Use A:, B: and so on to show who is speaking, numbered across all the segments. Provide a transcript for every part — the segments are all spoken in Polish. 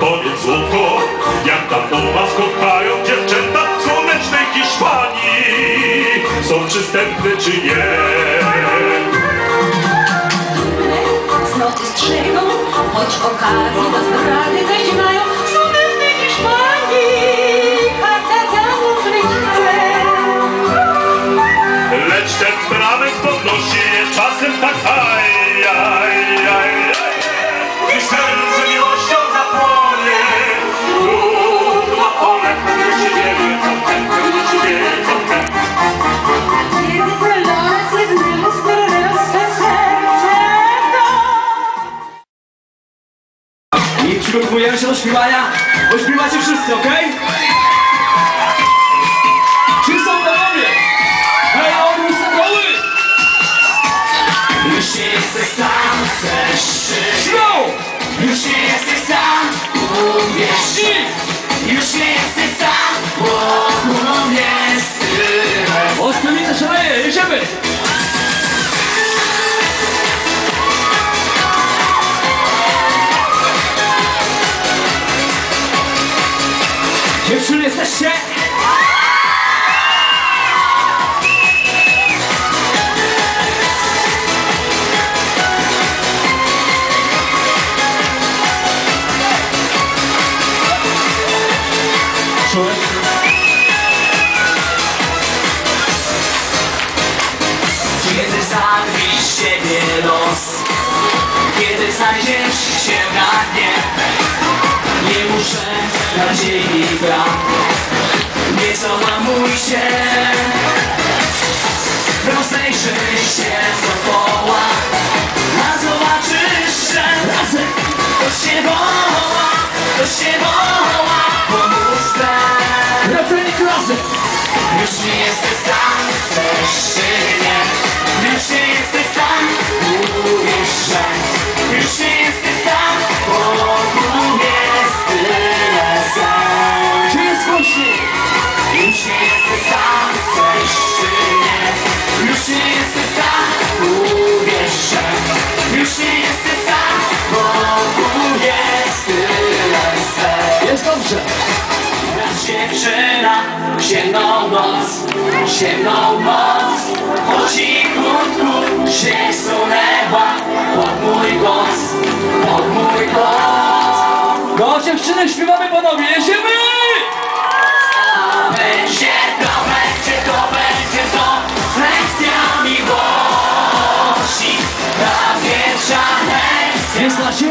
A: Powiedz złoto, jak tam u was kochają dziewczęta w słonecznej Hiszpanii. Są przystępne czy nie?
B: Cnoty strzegą, choć okazji do zdrady też mają. Słonecznej Hiszpanii, karta zamówić chce.
A: Lecz temperament podnosi je czasem tak
C: przygotowujemy się do śpiewania, bo śpiewacie wszyscy, okej? Czy Czułeś?
D: Kiedy zamkniesz siebie los Kiedy znajdziesz się na dnie Nie muszę nadziei Nie załamuj się Rozejrzyj się dookoła Już nie jesteś sam, wokół jest tyle sen
C: Jest dobrze!
D: Raz dziewczyna sięgnął noc, sięgnął noc Po cichutku się sunęła pod mój głos, pod mój głos.
C: No dziewczyny, śpiewamy panowie,
D: lekcja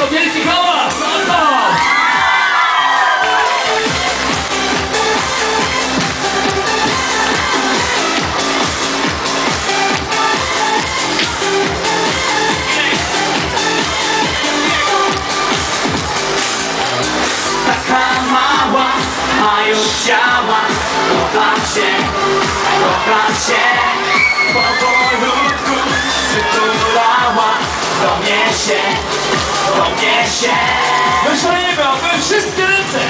D: Хорошо, верьте голова! Салтан! działa Kocham cię, kocham cię Powoju Do mnie się, do mnie się
C: Wyszalejemy, a wy wszystkie ręce!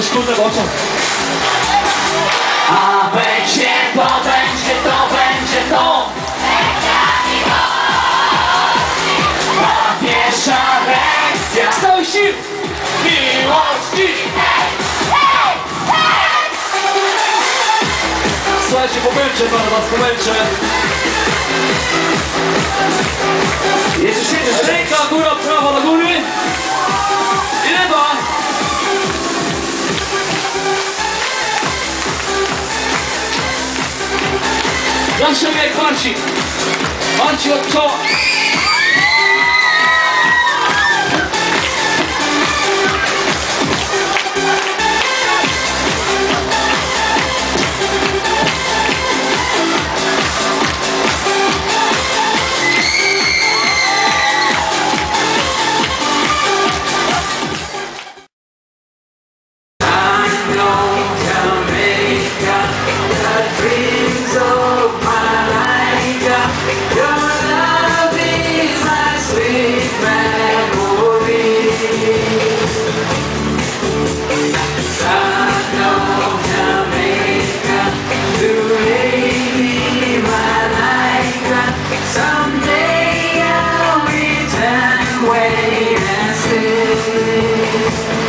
C: Ze oczom.
D: A będzie to będzie, to będzie to Ta pierwsza lekcja
C: Z całych sił!
D: miłości
C: Słuchajcie, pomęczę pana was, pomęczę.
D: Jezu siedzisz,
C: Ręka góra, prawa do góry. I lewa. Punch on your
D: punchy punchy your top. Thank you.